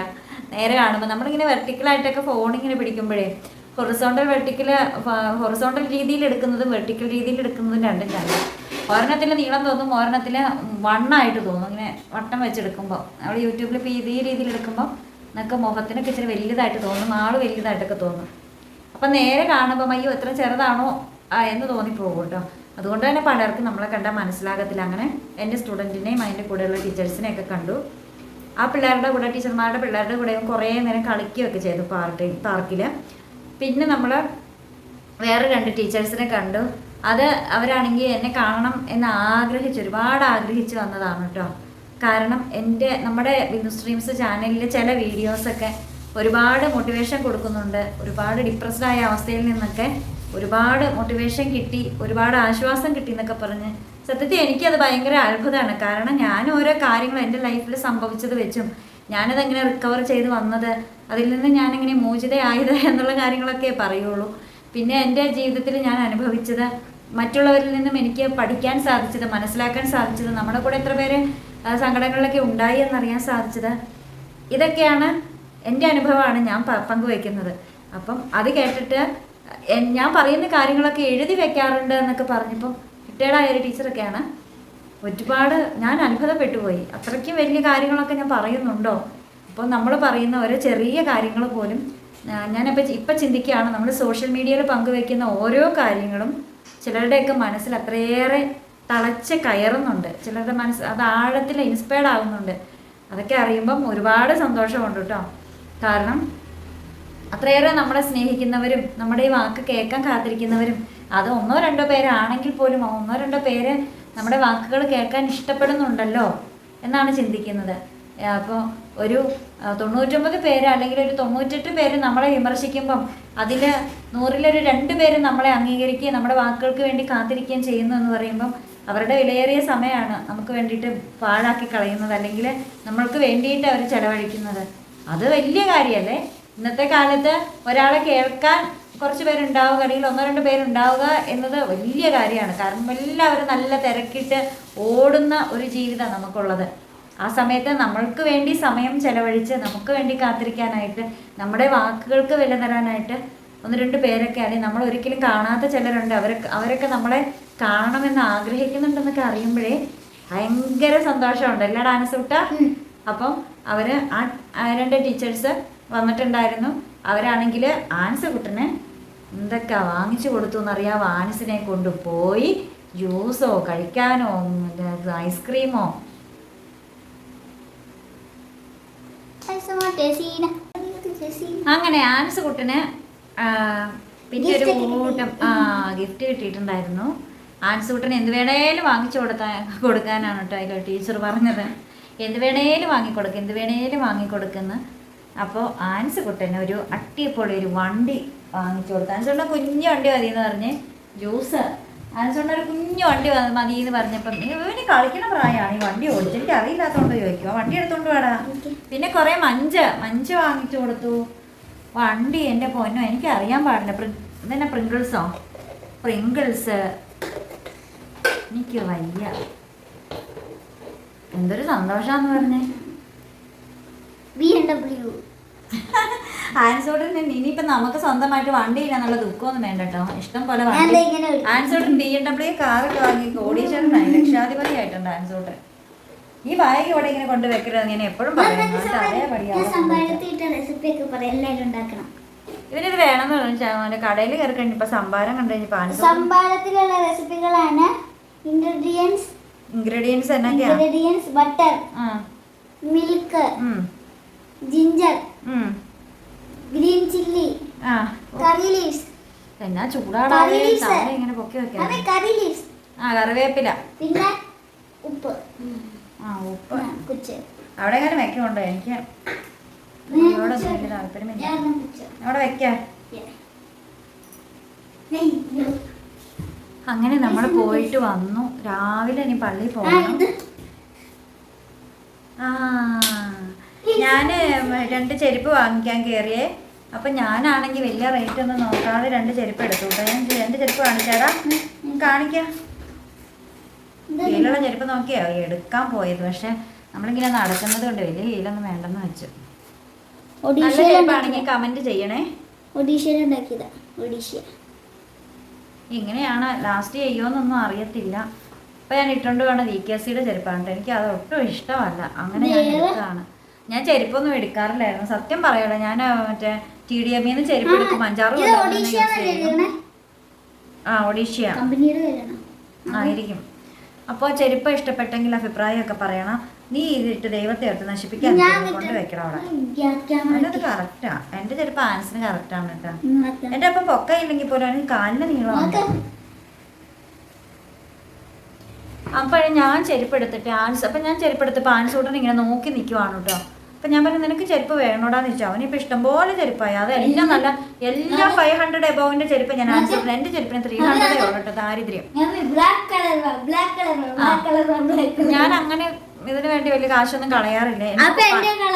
നേരെ കാണുമ്പോൾ നമ്മളിങ്ങനെ വെർട്ടിക്കലായിട്ടൊക്കെ ഫോണിങ്ങനെ പിടിക്കുമ്പോഴേ ഹൊറിസോണ്ടൽ വെർട്ടിക്കൽ ഹൊറിസോണ്ടൽ രീതിയിൽ എടുക്കുന്നതും വെർട്ടിക്കൽ രീതിയിൽ എടുക്കുന്നതും രണ്ടും കാര്യം ഒരെണ്ണത്തിൽ നീളം തോന്നും ഒരെണ്ണത്തിൽ വണ്ണായിട്ട് തോന്നും. ഇങ്ങനെ വട്ടം വെച്ചെടുക്കുമ്പോൾ നമ്മൾ യൂട്യൂബിൽ ഇപ്പോൾ ഈ രീതിയിൽ എടുക്കുമ്പോൾ നമുക്ക് മുഖത്തിനൊക്കെ ഇച്ചിരി വലുതായിട്ട് തോന്നും ആൾ വലുതായിട്ടൊക്കെ തോന്നും. അപ്പം നേരെ കാണുമ്പോൾ അയ്യോ എത്ര ചെറുതാണോ? എന്ന് തോന്നിപ്പോകും കേട്ടോ അതുകൊണ്ട് തന്നെ പലർക്കും നമ്മളെ കണ്ടാൽ മനസ്സിലാകത്തില്ല. അങ്ങനെ എന്റെ സ്റ്റുഡന്റിനെയും അതിന്റെ കൂടെയുള്ള ടീച്ചേഴ്സിനെയൊക്കെ കണ്ടു. ആ പിള്ളേരുടെ കൂടെ ടീച്ചർമാരുടെ പിള്ളേരുടെ കൂടെയും കുറേ നേരം കളിക്കുകയൊക്കെ ചെയ്തു പാർട്ടി പാർക്കിൽ പിന്നെ നമ്മൾ വേറെ രണ്ട് ടീച്ചേഴ്സിനെ കണ്ടു. അത് അവരാണെങ്കിൽ എന്നെ കാണണം എന്ന് ആഗ്രഹിച്ച് ഒരുപാട് ആഗ്രഹിച്ച് വന്നതാണ് കേട്ടോ കാരണം എന്റെ നമ്മുടെ ബിന്ദു സ്ട്രീംസ് ചാനലിലെ ചില വീഡിയോസൊക്കെ ഒരുപാട് മോട്ടിവേഷൻ കൊടുക്കുന്നുണ്ട്. ഒരുപാട് ഡിപ്രസ്ഡ് ആയ അവസ്ഥയിൽ നിന്നൊക്കെ ഒരുപാട് മോട്ടിവേഷൻ കിട്ടി ഒരുപാട് ആശ്വാസം കിട്ടി എന്നൊക്കെ പറഞ്ഞ് സത്യത്തിൽ എനിക്കത് ഭയങ്കര അത്ഭുതമാണ്. കാരണം ഞാൻ ഓരോ കാര്യങ്ങൾ എന്റെ ലൈഫിൽ സംഭവിച്ചത് വെച്ചും ഞാനതെങ്ങനെ റിക്കവർ ചെയ്ത് വന്നത്? അതിൽ നിന്ന് ഞാൻ ഞാനെങ്ങനെ മോചിതയായത് എന്നുള്ള കാര്യങ്ങളൊക്കെ പറയുള്ളൂ. പിന്നെ എന്റെ ജീവിതത്തിൽ ഞാൻ അനുഭവിച്ചത് മറ്റുള്ളവരിൽ നിന്നും എനിക്ക് പഠിക്കാൻ സാധിച്ചത് മനസ്സിലാക്കാൻ സാധിച്ചത് നമ്മുടെ കൂടെ എത്ര പേര് സങ്കടങ്ങളിലൊക്കെ ഉണ്ടായി എന്നറിയാൻ സാധിച്ചത് ഇതൊക്കെയാണ് എന്റെ അനുഭവമാണ് ഞാൻ പങ്കുവയ്ക്കുന്നത്. അപ്പം അത് കേട്ടിട്ട് ഞാൻ പറയുന്ന കാര്യങ്ങളൊക്കെ എഴുതി വെക്കാറുണ്ട് എന്നൊക്കെ പറഞ്ഞപ്പോൾ റിട്ടയർഡായ ഒരു ടീച്ചറൊക്കെയാണ് ഒരുപാട് ഞാൻ അത്ഭുതപ്പെട്ടു പോയി അത്രയ്ക്കും വലിയ കാര്യങ്ങളൊക്കെ ഞാൻ പറയുന്നുണ്ടോ? അപ്പോൾ നമ്മൾ പറയുന്ന ഓരോ ചെറിയ കാര്യങ്ങൾ പോലും ഞാനിപ്പോൾ ഇപ്പം ചിന്തിക്കുകയാണ് നമ്മൾ സോഷ്യൽ മീഡിയയിൽ പങ്കുവെക്കുന്ന ഓരോ കാര്യങ്ങളും ചിലരുടെയൊക്കെ മനസ്സിൽ അത്രയേറെ തളച്ച് കയറുന്നുണ്ട്. ചിലരുടെ മനസ്സ് അത് ആഴത്തിൽ ഇൻസ്പയർഡ് ആകുന്നുണ്ട് അതൊക്കെ അറിയുമ്പം ഒരുപാട് സന്തോഷമുണ്ട് കേട്ടോ. കാരണം അത്രയേറെ നമ്മളെ സ്നേഹിക്കുന്നവരും നമ്മുടെ ഈ വാക്ക് കേൾക്കാൻ കാത്തിരിക്കുന്നവരും അത് ഒന്നോ രണ്ടോ പേരാണെങ്കിൽ പോലും ഒന്നോ രണ്ടോ പേര് നമ്മുടെ വാക്കുകൾ കേൾക്കാൻ ഇഷ്ടപ്പെടുന്നുണ്ടല്ലോ എന്നാണ് ചിന്തിക്കുന്നത്. അപ്പോൾ ഒരു തൊണ്ണൂറ്റൊമ്പത് പേര് അല്ലെങ്കിൽ ഒരു തൊണ്ണൂറ്റെട്ട് പേര് നമ്മളെ വിമർശിക്കുമ്പം അതിൽ നൂറിലൊരു രണ്ട് പേര് നമ്മളെ അംഗീകരിക്കുകയും നമ്മുടെ വാക്കുകൾക്ക് വേണ്ടി കാത്തിരിക്കുകയും ചെയ്യുന്നു എന്ന് പറയുമ്പം അവരുടെ വിലയേറിയ സമയമാണ് നമുക്ക് വേണ്ടിയിട്ട് പാഴാക്കി കളയുന്നത് അല്ലെങ്കിൽ നമ്മൾക്ക് വേണ്ടിയിട്ട് അവർ ചെലവഴിക്കുന്നത്. അത് വലിയ കാര്യമല്ലേ? ഇന്നത്തെ കാലത്ത് ഒരാളെ കേൾക്കാൻ കുറച്ച് പേരുണ്ടാവുക അല്ലെങ്കിൽ ഒന്നോ രണ്ട് പേരുണ്ടാവുക എന്നത് വലിയ കാര്യമാണ്. കാരണം എല്ലാവരും നല്ല തിരക്കിട്ട് ഓടുന്ന ഒരു ജീവിതമാണ് നമുക്കുള്ളത്. ആ സമയത്ത് നമ്മൾക്ക് വേണ്ടി സമയം ചെലവഴിച്ച് നമുക്ക് വേണ്ടി കാത്തിരിക്കാനായിട്ട് നമ്മുടെ വാക്കുകൾക്ക് വില തരാനായിട്ട് ഒന്ന് രണ്ട് പേരൊക്കെ അല്ലെങ്കിൽ നമ്മൾ ഒരിക്കലും കാണാത്ത ചിലരുണ്ട്. അവരൊക്കെ അവരൊക്കെ നമ്മളെ കാണണമെന്ന് ആഗ്രഹിക്കുന്നുണ്ടെന്നൊക്കെ അറിയുമ്പോഴേ ഭയങ്കര സന്തോഷമുണ്ട്. അല്ല ഡാൻസ് വിട്ട അപ്പം അവർ ആ ആ രണ്ട് ടീച്ചേഴ്സ് വന്നിട്ടുണ്ടായിരുന്നു. അവരാണെങ്കിൽ ആൻസ് കുട്ടനെ എന്തൊക്കെ വാങ്ങിച്ചു കൊടുത്തു എന്നറിയാം ആൻസിനെ കൊണ്ടുപോയി ജ്യൂസോ കഴിക്കാനോ ഐസ്ക്രീമോ? അങ്ങനെ ആൻസ് കുട്ടന് പിന്നെ ഒരു കൂട്ടം ആ ഗിഫ്റ്റ് കിട്ടിയിട്ടുണ്ടായിരുന്നു. ആൻസ് കുട്ടന് എന്ത് വേണേലും വാങ്ങിച്ചു കൊടുത്താ കൊടുക്കാനാണ് കേട്ടോ അതിൽ ടീച്ചർ പറഞ്ഞത്. എന്ത് വേണേലും വാങ്ങിക്കൊടുക്കും എന്ത് വേണേലും വാങ്ങിക്കൊടുക്കുന്ന. അപ്പോൾ ആൻസ് കുട്ടനെ ഒരു അട്ടിപ്പൊളി ഒരു വണ്ടി വാങ്ങിച്ചു കൊടുത്തു. ആൻസ് കുട്ടൻ കുഞ്ഞു വണ്ടി മതി എന്ന് പറഞ്ഞ് ജ്യൂസ്. ആൻസ് കുട്ടൻ ഒരു കുഞ്ഞു വണ്ടി മതി എന്ന് പറഞ്ഞപ്പം ഇവന് കളിക്കണ പ്രായമാണ്. ഈ വണ്ടി ഓടിച്ച് എനിക്ക് അറിയില്ലാത്തതുകൊണ്ട് ചോദിക്കുക വണ്ടി എടുത്തോണ്ട് വേടാ. പിന്നെ കുറേ മഞ്ച് മഞ്ച് വാങ്ങിച്ചു കൊടുത്തു. വണ്ടി എന്റെ പൊന്നോ എനിക്ക് അറിയാൻ പാടില്ല. പ്രി ഇതന്നെ പ്രിങ്കിൾസോ? പ്രിങ്കിൾസ്. എനിക്ക് വയ്യ. എന്തൊരു സന്തോഷാന്ന് പറഞ്ഞേ. ബി എം ഡബ്ല്യു ഇനിയിപ്പം നമുക്ക് സ്വന്തമായിട്ട് വണ്ടി ഇല്ല എന്നുള്ള ദുഃഖമൊന്നും വേണ്ട. കേട്ടോ ഇഷ്ടം പോലെ ആൻസോട്ടൻ ബി എം ഡബ്ല്യു കാറൊക്കെ വാങ്ങി കോടീശ്വരനായി ലക്ഷാധിപതി ആയിട്ടുണ്ട് ആൻസോട്ടൻ ഈ ബാഗ് ഇവിടെ ഇങ്ങനെ കൊണ്ട് വെക്കരുത്. ഞാൻ എപ്പോഴും പറയുന്നു ഇവനിത് വേണമെന്ന് പറഞ്ഞു. കടയിൽ കയറി കഴിഞ്ഞപ്പോ സംഭാരം കണ്ടു കഴിഞ്ഞപ്പോ സംഭാരത്തിലുള്ള റെസിപ്പികളാണ് ingredients ingredients ingredients butter milk ginger green chilli curry leaves എന്നാ ചൂടാടാതെ കറി ഇങ്ങനെ പൊക്കി വെക്കാം കറി ലീവ്സ് ആ കറിവേപ്പില. പിന്നെ ഉപ്പ്. ആ ഉപ്പ്. കുച്ച്. അവിടെ എങ്ങനെ വെക്കുന്നുണ്ടോ? എനിക്ക് താല്പര്യമില്ല. അവിടെ വെക്കാം. അങ്ങനെ നമ്മൾ പോയിട്ട് വന്നു. രാവിലെ ഇനി പള്ളിയിൽ പോകണം ആ. ഞാൻ രണ്ട് ചെരുപ്പ് വാങ്ങിക്കാൻ കയറിയേ അപ്പൊ ഞാനാണെങ്കിൽ വലിയ റേറ്റ് ഒന്നും നോക്കാതെ രണ്ട് ചെരുപ്പ് എടുത്തു. കേട്ടോ ഞാൻ രണ്ട് ചെരുപ്പ് കാണിച്ചാടാ കാണിക്കാം. ചെരുപ്പ് നോക്കിയോ? എടുക്കാൻ പോയത്. പക്ഷെ നമ്മളിങ്ങനെ നടക്കുന്നത് കൊണ്ട് വലിയ ഹീലൊന്നും വേണ്ടെന്ന് വെച്ചു. നല്ല ചെരുപ്പാണെങ്കിൽ കമന്റ് ചെയ്യണേ. ഒഡീഷയിൽ ഉണ്ടാക്കിയതാ ഒഡീഷ ഇങ്ങനെയാണ് ലാസ്റ്റ് ചെയ്യോന്നൊന്നും അറിയത്തില്ല. അപ്പൊ ഞാൻ ഇട്ടുകൊണ്ട് വേണം വി കെ സിയുടെ ചെരുപ്പാണ് എനിക്ക് അത് ഒട്ടും ഇഷ്ടമല്ല. അങ്ങനെ ഞാൻ വേറെ? ഞാൻ ചെരുപ്പൊന്നും എടുക്കാറില്ലായിരുന്നു. സത്യം പറയാലോ ഞാൻ മറ്റേ ടി ഡി എം ചെരുപ്പ് എടുക്കും അഞ്ചാറ് ആ ഒഡീഷ്യ ആയിരിക്കും. അപ്പോൾ ചെരുപ്പ് ഇഷ്ടപ്പെട്ടെങ്കിൽ അഭിപ്രായമൊക്കെ പറയണം. നീ ഇതിട്ട് ദൈവത്തെ എടുത്ത് നശിപ്പിക്കാൻ കൊണ്ട് വെക്കണം അവിടെ. അതിനത് കറക്റ്റാ എന്റെ ചെരുപ്പ് ആൻസിന് കറക്റ്റാണ് കേട്ടോ. എന്റെ അപ്പം പൊക്കയില്ലെങ്കിൽ പോലും കാലിന് നീളമുണ്ട്. അപ്പോൾ ഞാൻ ചെരുപ്പെടുത്തിട്ട് ആൻസ് അപ്പം ഞാൻ ചെരുപ്പ് പാൻസ് ആൻസ് ഉടനെ ഇങ്ങനെ നോക്കി നിൽക്കുവാണ് കേട്ടോ. അപ്പം ഞാൻ പറഞ്ഞു നിനക്ക് ചെരുപ്പ് വേണോടാന്ന് ചോദിച്ചു. അവനിപ്പോൾ ഇഷ്ടംപോലെ ചെരുപ്പായി. അതെല്ലാം നല്ല എല്ലാ ഫൈവ് ഹൺഡ്രഡ് എബോവിന്റെ ചെരുപ്പ് ഞാൻ ആൻസ് എന്റെ ചെരുപ്പിന് ത്രീ ഹൺഡ്രഡേ ഉള്ളൂ കേട്ടോ ദാരിദ്ര്യം. Black colour black colour black colour black ഞാൻ അങ്ങനെ ഇതിനു വേണ്ടി വലിയ കാശൊന്നും കളയാറില്ല.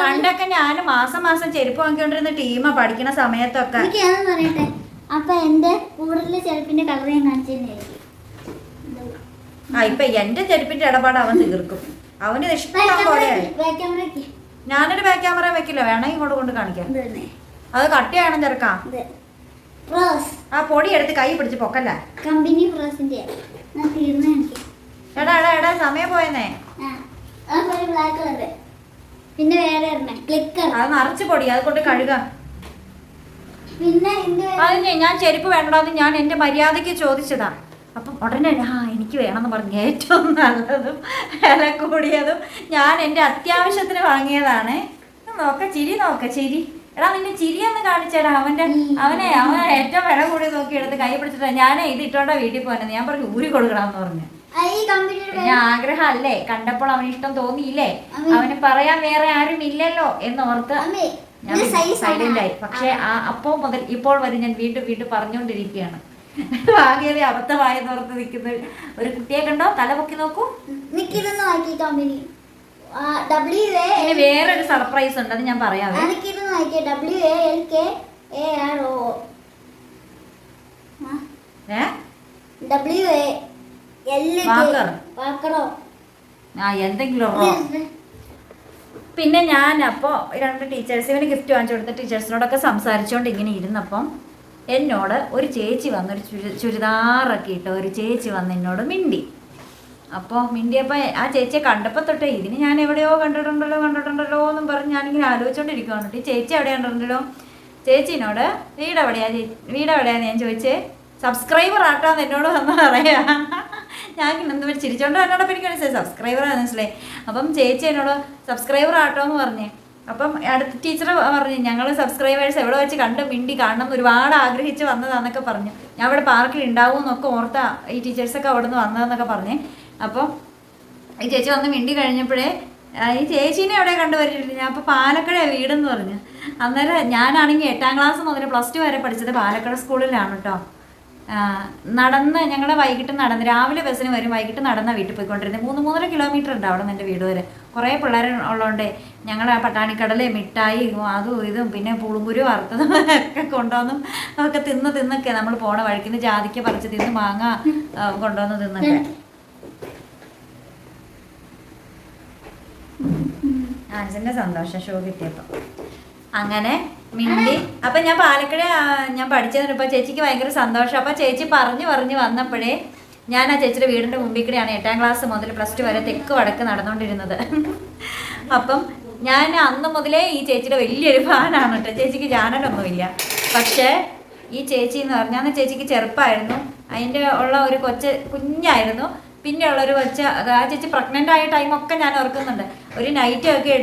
പണ്ടൊക്കെ ഞാൻ മാസം മാസം ചെരുപ്പ് വാങ്ങിക്കൊണ്ടിരുന്ന ടീമാ പഠിക്കുന്ന സമയത്തൊക്കെ അപ്പൊ എന്റെ കൂടുതൽ ചെരുപ്പിന്റെ കളർ ഞാൻ കാണിച്ചു ആ ഇപ്പൊ എന്റെ ചെരുപ്പിന്റെ ഇടപാട് അവൻ തീർക്കും. അവന് ഇഷ്ടം പോലെ ഞാനൊരു ബാക്ക് ക്യാമറ വെക്കില്ല. വേണമെങ്കിൽ ഇങ്ങോട്ട് കൊണ്ട് കാണിക്കാം. അത് കട്ടിയാണ് ചെറുക്കാം. ആ പൊടി എടുത്ത് കൈ പിടിച്ച് പൊക്കല്ല? കമ്പനി എടാ എടാ എടാ സമയം പോയെന്നേ. പിന്നെ വേറെ അത് നിറച്ച് പൊടി അത് കൊണ്ട് കഴുകാം. പിന്നെ ഞാൻ ചെരുപ്പ് വേണ്ടോന്ന് ഞാൻ എന്റെ മര്യാദയ്ക്ക് ചോദിച്ചതാ. അപ്പം ഉടനെ ആ എനിക്ക് വേണമെന്ന് പറഞ്ഞു ഏറ്റവും നല്ലതും വില കൂടിയതും ഞാൻ എന്റെ അത്യാവശ്യത്തിന് വാങ്ങിയതാണ്. നോക്ക ചിരി നോക്ക ചിരി. എടാ നിന്നെ ചിരി ഒന്ന് കാണിച്ചേടാ. അവന്റെ അവനെ അവൻ ഏറ്റവും വില കൂടി നോക്കി എടുത്ത് കൈ പിടിച്ചിട്ടാ ഞാനേ ഇത് ഇട്ടോണ്ടാ വീട്ടിൽ പോകുന്നത് ഞാൻ പറഞ്ഞു ഊരി കൊടുക്കണമെന്ന് പറഞ്ഞു. ആഗ്രഹം അല്ലേ കണ്ടപ്പോൾ അവന് ഇഷ്ടം തോന്നിയില്ലേ? അവന് പറയാൻ വേറെ ആരും ഇല്ലല്ലോ എന്ന് ഓർത്ത് ഞാൻ സൈലന്റ് ആയി. പക്ഷെ ആ. അപ്പോൾ മുതൽ ഇപ്പോൾ വരെ ഞാൻ വീണ്ടും വീണ്ടും പറഞ്ഞുകൊണ്ടിരിക്കുകയാണ്. ഭാഗ്യത അബദ്ധമായെന്നോർത്ത് നിൽക്കുന്ന ഒരു കുട്ടിയെ കണ്ടോ? തല പൊക്കി നോക്കൂ. നിക്കിതൊന്ന് നോക്കി കമ്പനി ഡബ്ല്യു എ വേറൊരു സർപ്രൈസ് ഉണ്ട് അത് ഞാൻ പറയാം. എനിക്കിതൊന്ന് W A L K A R O W A L walker. വാക്കറോ? ആ എന്തെങ്കിലും പിന്നെ ഞാൻ അപ്പോ രണ്ട് ടീച്ചേഴ്സ് ഇവന് ഗിഫ്റ്റ് വാങ്ങിച്ചു കൊടുത്ത ടീച്ചേഴ്സിനോടൊക്കെ സംസാരിച്ചുകൊണ്ട് ഇങ്ങനെ ഇരുന്നപ്പം എന്നോട് ഒരു ചേച്ചി വന്നൊരു ചുരി ചുരിദാറൊക്കെ ഇട്ട ഒരു ചേച്ചി വന്ന് എന്നോട് മിണ്ടി. അപ്പോൾ മിണ്ടിയപ്പോൾ ആ ചേച്ചിയെ കണ്ടപ്പോൾ തൊട്ടേ ഇതിന് ഞാൻ എവിടെയോ കണ്ടിട്ടുണ്ടല്ലോ കണ്ടിട്ടുണ്ടല്ലോ എന്നും പറഞ്ഞ് ഞാനിങ്ങനെ ആലോചിച്ചുകൊണ്ടിരിക്കുകയാണ്. ഈ ചേച്ചി എവിടെ കണ്ടിട്ടുണ്ടല്ലോ? ചേച്ചിനോട് വീട് എവിടെയാ ചേ- വീട് എവിടെയാന്ന്? ഞാൻ ചോദിച്ചേ സബ്സ്ക്രൈബർ ആട്ടാന്ന് എന്നോട് വന്ന് പറയാ. ഞാൻ എന്താ ചിരിച്ചോണ്ട് എന്നോടൊപ്പം എനിക്ക് മനസ്സിലായി. സബ്സ്ക്രൈബർ ആണെന്ന് മനസ്സിലായി. അപ്പം ചേച്ചി എന്നോട് സബ്സ്ക്രൈബർ ആട്ടോ എന്ന് പറഞ്ഞേ. അപ്പം അടുത്ത ടീച്ചർ പറഞ്ഞു ഞങ്ങൾ സബ്സ്ക്രൈബേഴ്സ് എവിടെ വെച്ച് കണ്ട് മിണ്ടി കാണണം ഒരുപാട് ആഗ്രഹിച്ച് വന്നതാന്നൊക്കെ പറഞ്ഞു. ഞാൻ ഇവിടെ പാർക്കിൽ ഉണ്ടാവും എന്നൊക്കെ ഓർത്ത ഈ ടീച്ചേഴ്സൊക്കെ അവിടെ നിന്ന് വന്നതെന്നൊക്കെ പറഞ്ഞേ. അപ്പം ഈ ചേച്ചി വന്ന് മിണ്ടി കഴിഞ്ഞപ്പോഴേ ഈ ചേച്ചീനെ എവിടെ കണ്ടുവരില്ല ഞാൻ അപ്പോൾ പാലക്കട വീടെന്ന് പറഞ്ഞു. അന്നേരം ഞാനാണെങ്കിൽ എട്ടാം ക്ലാസ് മുതൽ പ്ലസ് ടു വരെ പഠിച്ചത് പാലക്കട സ്കൂളിലാണ് കേട്ടോ നടന്ന് ഞങ്ങളെ വൈകിട്ട് നടന്ന് രാവിലെ ബസ്സിന് വരും വൈകിട്ട് നടന്ന വീട്ടിൽ പോയിക്കൊണ്ടിരുന്നത് മൂന്ന് മൂന്നര കിലോമീറ്റർ ഉണ്ട് അവിടെ നിന്ന് എന്റെ വീട് വരെ. കുറേ പിള്ളേർ ഉള്ളതുകൊണ്ട് ഞങ്ങൾ ആ പട്ടാണിക്കടൽ മിഠായി അതും ഇതും പിന്നെ പുളുങ്കുരു വറുത്തതും ഒക്കെ കൊണ്ടുവന്നും ഒക്കെ തിന്ന് തിന്നൊക്കെ നമ്മൾ പോണ വഴിക്കുന്ന ജാതിക്ക പറിച്ച് തിന്ന് മാങ്ങ കൊണ്ടുവന്ന് തിന്നൊക്കെ. ആൻസിന്റെ സന്തോഷം ഷോ കിട്ടിയപ്പോൾ അങ്ങനെ മിണ്ടി. അപ്പൊ ഞാൻ പാലക്കട ഞാൻ തന്നിപ്പോ ചേച്ചിക്ക് ഭയങ്കര സന്തോഷം. അപ്പൊ ചേച്ചി പറഞ്ഞു പറഞ്ഞു വന്നപ്പോഴേ ഞാൻ ആ ചേച്ചിയുടെ വീടിന്റെ മുമ്പിൽ കൂടെയാണ് എട്ടാം ക്ലാസ് മുതൽ പ്ലസ് ടു വരെ തെക്ക് വടക്ക് നടന്നുകൊണ്ടിരുന്നത് അപ്പം ഞാൻ അന്ന് മുതലേ ഈ ചേച്ചിയുടെ വലിയൊരു ഫാനാണ് കേട്ടോ ചേച്ചിക്ക് ജാനനൊന്നുമില്ല പക്ഷേ ഈ ചേച്ചി എന്ന് പറഞ്ഞാൽ ചേച്ചിക്ക് ചെറുപ്പമായിരുന്നു അതിന്റെ ഉള്ള ഒരു കൊച്ച് കുഞ്ഞായിരുന്നു. പിന്നെ ഉള്ളൊരു വച്ച ആ ചേച്ചി പ്രഗ്നന്റ് ആയ ടൈമൊക്കെ ഞാൻ ഓർക്കുന്നുണ്ട്. ഒരു നൈറ്റ് ഒക്കെ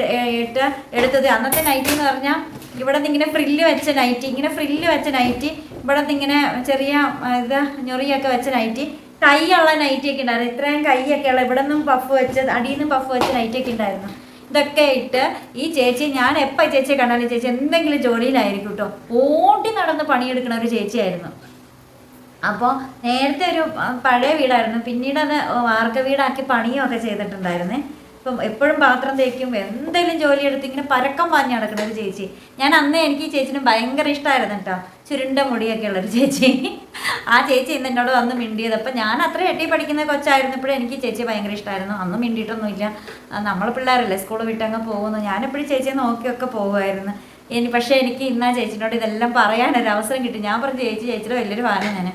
ഇട്ട് എടുത്തത്. അന്നത്തെ നൈറ്റി എന്ന് പറഞ്ഞാൽ ഇവിടെ നിന്ന് ഇങ്ങനെ ഫ്രില്ല് വെച്ച നൈറ്റി ഇങ്ങനെ ഫ്രില്ല് വെച്ച നൈറ്റി ഇവിടെ നിന്ന് ഇങ്ങനെ ചെറിയ ഇത് ഞൊറിയൊക്കെ വെച്ച നൈറ്റി കൈയുള്ള നൈറ്റിയൊക്കെ ഉണ്ടായിരുന്നു. ഇത്രയും കൈയൊക്കെ ഉള്ള ഇവിടെ നിന്നും പഫ് വെച്ച് അടിയിൽ നിന്നും പഫ് വെച്ച നൈറ്റിയൊക്കെ ഉണ്ടായിരുന്നു. ഇതൊക്കെ ഇട്ട് ഈ ചേച്ചി ഞാൻ എപ്പോൾ ചേച്ചിയെ കണ്ടാലും ചേച്ചി എന്തെങ്കിലും ജോലിയിലായിരിക്കും കേട്ടോ ഓടി നടന്ന് പണിയെടുക്കുന്ന ഒരു ചേച്ചിയായിരുന്നു. അപ്പോൾ നേരത്തെ ഒരു പഴയ വീടായിരുന്നു. പിന്നീട് അത് വാർക്ക വീടാക്കി പണിയൊക്കെ ചെയ്തിട്ടുണ്ടായിരുന്നേ. ഇപ്പം എപ്പോഴും പാത്രം തേക്കും എന്തെങ്കിലും ജോലി എടുത്ത് ഇങ്ങനെ പരക്കം പാഞ്ഞ് നടക്കുന്ന ഒരു ചേച്ചി. ഞാൻ അന്നേ എനിക്ക് ഈ ചേച്ചിന് ഭയങ്കര ഇഷ്ടമായിരുന്നു കേട്ടോ. ചുരുണ്ട മുടിയൊക്കെ ഉള്ളൊരു ചേച്ചി. ആ ചേച്ചി ഇന്ന് എന്നോട് വന്ന് മിണ്ടിയത്. അപ്പം ഞാൻ അത്ര എട്ടി പഠിക്കുന്ന കൊച്ചായിരുന്നപ്പോഴും എനിക്ക് ചേച്ചി ഭയങ്കര ഇഷ്ടമായിരുന്നു അന്ന് മിണ്ടിയിട്ടൊന്നുമില്ല. നമ്മൾ പിള്ളേരല്ലേ സ്കൂൾ വിട്ടങ്ങ് പോകുന്നു. ഞാനെപ്പോഴും ചേച്ചിയെ നോക്കിയൊക്കെ പോകുമായിരുന്നു. ഇനി പക്ഷേ എനിക്ക് ഇന്ന് ആ ചേച്ചിനോട് ഇതെല്ലാം പറയാനൊരു അവസരം കിട്ടി. ഞാൻ പറഞ്ഞു ചേച്ചി ചേച്ചിയുടെ വലിയൊരു വാന ഞാൻ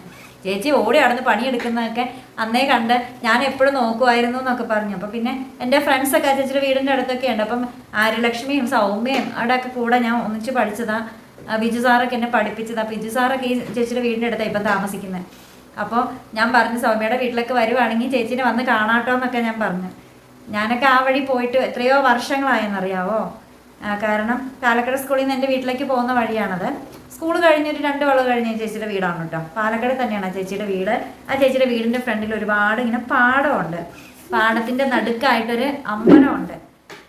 ചേച്ചി ഓടി നടന്ന് പണിയെടുക്കുന്നതൊക്കെ അന്നേ കണ്ട് ഞാൻ എപ്പോഴും നോക്കുമായിരുന്നു എന്നൊക്കെ പറഞ്ഞു. അപ്പം പിന്നെ എന്റെ ഫ്രണ്ട്സൊക്കെ ചേച്ചിയുടെ വീടിന്റെ അടുത്തൊക്കെ ഉണ്ട്. അപ്പം ആര്യലക്ഷ്മിയും സൗമ്യയും അവിടെയൊക്കെ കൂടെ ഞാൻ ഒന്നിച്ച് പഠിച്ചതാ. ആ ബിജു സാറൊക്കെ എന്നെ പഠിപ്പിച്ചതാ. ബിജു സാറൊക്കെ ഈ ചേച്ചിയുടെ വീടിന്റെ അടുത്താണ് ഇപ്പം താമസിക്കുന്നത് അപ്പോൾ ഞാൻ പറഞ്ഞു സൗമ്യയുടെ വീട്ടിലൊക്കെ വരുവാണെങ്കിൽ ചേച്ചീനെ വന്ന് കാണാട്ടോ എന്നൊക്കെ ഞാൻ പറഞ്ഞു. ഞാനൊക്കെ ആ വഴി പോയിട്ട് എത്രയോ വർഷങ്ങളായെന്നറിയാവോ? കാരണം പാലക്കാട് സ്കൂളിൽ നിന്ന് എന്റെ വീട്ടിലേക്ക് പോകുന്ന വഴിയാണത്. സ്കൂൾ കഴിഞ്ഞൊരു രണ്ട് വളവ് കഴിഞ്ഞ ചേച്ചിയുടെ വീടാണ് കേട്ടോ. പാലക്കാട് തന്നെയാണ് ആ ചേച്ചിയുടെ വീട്. ആ ചേച്ചിയുടെ വീടിന്റെ ഫ്രണ്ടിൽ ഒരുപാട് ഇങ്ങനെ പാടമുണ്ട്. പാടത്തിന്റെ നടുക്കായിട്ടൊരു അമ്പലമുണ്ട്.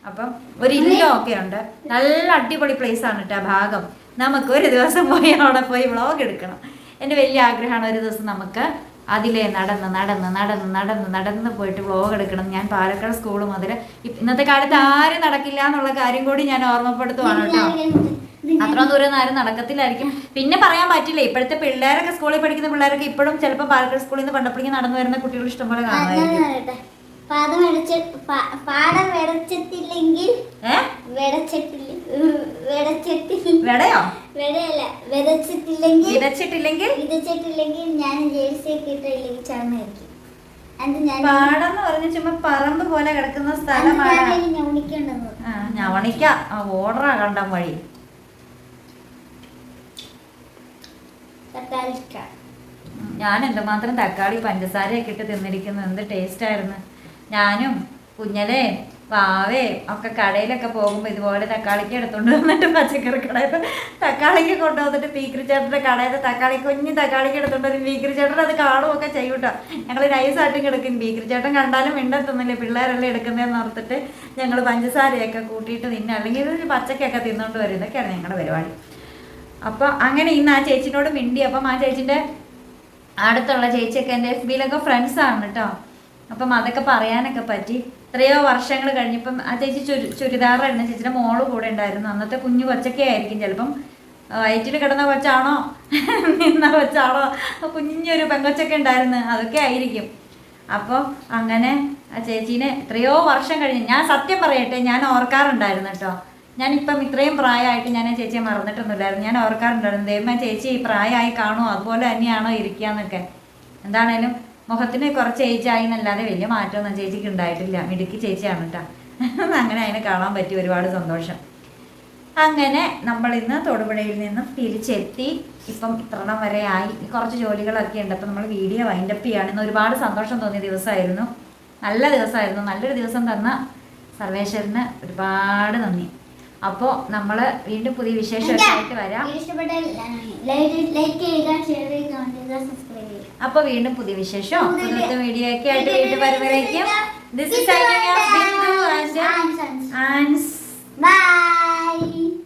അപ്പം ഒരു ഇല്ലോ ഒക്കെ ഉണ്ട്. നല്ല അടിപൊളി പ്ലേസ് ആണ് കേട്ടോ ആ ഭാഗം. നമുക്ക് ഒരു ദിവസം പോയി അവിടെ പോയി വ്ളോഗ് എടുക്കണം. എന്റെ വലിയ ആഗ്രഹമാണ് ഒരു ദിവസം നമുക്ക് അതിലെ നടന്ന് നടന്ന് നടന്ന് നടന്ന് നടന്ന് പോയിട്ട് വ്ലോഗ് എടുക്കണം. ഞാൻ പാലക്കാട് സ്കൂൾ മുതൽ ഇന്നത്തെ കാലത്ത് ആരും നടക്കില്ല എന്നുള്ള കാര്യം കൂടി ഞാൻ ഓർമ്മപ്പെടുത്തുവാണ് കേട്ടോ. അത്ര ദൂരം ആരും നടക്കത്തില്ലായിരിക്കും. പിന്നെ പറയാൻ പറ്റില്ല ഇപ്പോഴത്തെ പിള്ളേരൊക്കെ സ്കൂളിൽ പഠിക്കുന്ന പിള്ളേരൊക്കെ ഇപ്പോഴും ചിലപ്പോൾ പാലക്കാട് സ്കൂളിൽ നിന്ന് പണ്ടപ്പോഴേക്കും നടന്നു വരുന്ന കുട്ടികൾ ഇഷ്ടംപോലെ കാണുമായിരിക്കും. പാദം വെടച്ച പാടം വിതച്ചിട്ടില്ലെങ്കിൽ ഞാൻ ജേഴ്സി ഒക്കെ ഇട്ടില്ലെങ്കിൽ ചടന്നായിരിക്കും ഞാൻ പാടം എന്ന് പറഞ്ഞ ചുമ്മാ പറമ്പ് പോലെ കിടക്കുന്ന സ്ഥലമാണ്. ഞവണിക്ക. കണ്ടം വഴി ഞാൻ എന്തുമാത്രം തക്കാളി പഞ്ചസാരയൊക്കെ ഇട്ട് തിന്നിരിക്കുന്നു. എന്ത് ടേസ്റ്റ് ആയിരുന്നു. ഞാനും കുഞ്ഞലേ പാവേ ഒക്കെ കടയിലൊക്കെ പോകുമ്പോൾ ഇതുപോലെ തക്കാളിക്ക് എടുത്തുകൊണ്ട് വന്നിട്ട് പച്ചക്കറി കടയിൽ തക്കാളിക്ക് കൊണ്ടുവന്നിട്ട് പീക്കറി ചേട്ടന്റെ കടയിൽ തക്കാളി കുഞ്ഞ് തക്കാളിക്ക് എടുത്തുകൊണ്ട് വരും. പീക്കറി ചേട്ടൻ അത് കാണുമൊക്കെ ചെയ്യും കേട്ടോ. ഞങ്ങൾ നൈസായിട്ടും കിടക്കും. പീക്കറി ചേട്ടൻ കണ്ടാലും മിണ്ടെത്തുന്നില്ല. പിള്ളേരെല്ലാം എടുക്കുന്നതെന്ന് ഓർത്തിട്ട് ഞങ്ങൾ പഞ്ചസാരയൊക്കെ കൂട്ടിയിട്ട് നിന്നെ അല്ലെങ്കിൽ ഒരു പച്ചക്കൊക്കെ തിന്നുകൊണ്ട് വരും. ഇതൊക്കെയാണ് ഞങ്ങളുടെ പരിപാടി. അപ്പോൾ അങ്ങനെ ഇന്ന് ആ ചേച്ചിനോട് മിണ്ടി. അപ്പം ആ ചേച്ചിന്റെ അടുത്തുള്ള ചേച്ചിയൊക്കെ എന്റെ എഫ് ബിയിലൊക്കെ ഫ്രണ്ട്സാണ് കേട്ടോ. അപ്പം അതൊക്കെ പറയാനൊക്കെ പറ്റി. എത്രയോ വർഷങ്ങൾ കഴിഞ്ഞപ്പം ആ ചേച്ചി ചുരി ചുരിദാറായിരുന്നു. ചേച്ചിയുടെ മോൾ കൂടെ ഉണ്ടായിരുന്നു. അന്നത്തെ കുഞ്ഞു കൊച്ചൊക്കെ ആയിരിക്കും ചിലപ്പം. വയറ്റിൽ കിടന്ന കൊച്ചാണോ? നിന്ന കൊച്ചാണോ? കുഞ്ഞൊരു പെങ്കൊച്ചൊക്കെ ഉണ്ടായിരുന്നു. അതൊക്കെ ആയിരിക്കും. അപ്പോൾ അങ്ങനെ ആ ചേച്ചീനെ എത്രയോ വർഷം കഴിഞ്ഞ് ഞാൻ സത്യം പറയട്ടെ ഞാൻ ഓർക്കാറുണ്ടായിരുന്നു കേട്ടോ. ഞാനിപ്പം ഇത്രയും പ്രായമായിട്ട് ഞാൻ ചേച്ചിയെ മറന്നിട്ടൊന്നുമില്ലായിരുന്നു. ഞാൻ ഓർക്കാറുണ്ടായിരുന്നു ദൈവം ചേച്ചി പ്രായമായി കാണുമോ? അതുപോലെ തന്നെയാണോ ഇരിക്കുക എന്നൊക്കെ എന്താണേലും മുഖത്തിന് കുറച്ച് ഏജ് എന്നല്ലാതെ വലിയ മാറ്റമൊന്നും ചേച്ചിക്ക് ഉണ്ടായിട്ടില്ല. മിടുക്കി ചേച്ചിയാണ് കേട്ടോ അങ്ങനെ അതിനെ കാണാൻ പറ്റി ഒരുപാട് സന്തോഷം. അങ്ങനെ നമ്മൾ ഇന്ന് തൊടുപുഴയിൽ നിന്നും തിരിച്ചെത്തി. ഇപ്പം ഇത്രണം വരെ ആയി. കുറച്ച് ജോലികളൊക്കെ ഉണ്ട്. അപ്പം നമ്മൾ വീഡിയോ വൈൻഡപ്പ് ചെയ്യാണ് ഇന്ന് ഒരുപാട് സന്തോഷം തോന്നിയ ദിവസമായിരുന്നു. നല്ല ദിവസമായിരുന്നു. നല്ലൊരു ദിവസം തന്ന സർവേശ്വരന് ഒരുപാട് നന്ദി. അപ്പോൾ നമ്മൾ വീണ്ടും പുതിയ വിശേഷമായിട്ട് വരാം. അപ്പൊ അപ്പോൾ വീണ്ടും പുതിയ വിശേഷം. പുതിയ വീഡിയോ ഒക്കെ ആയിട്ട് വീണ്ടും വരുമ്പോഴേക്കും ദിസ് ഇസ്. ആൻസ് Bye.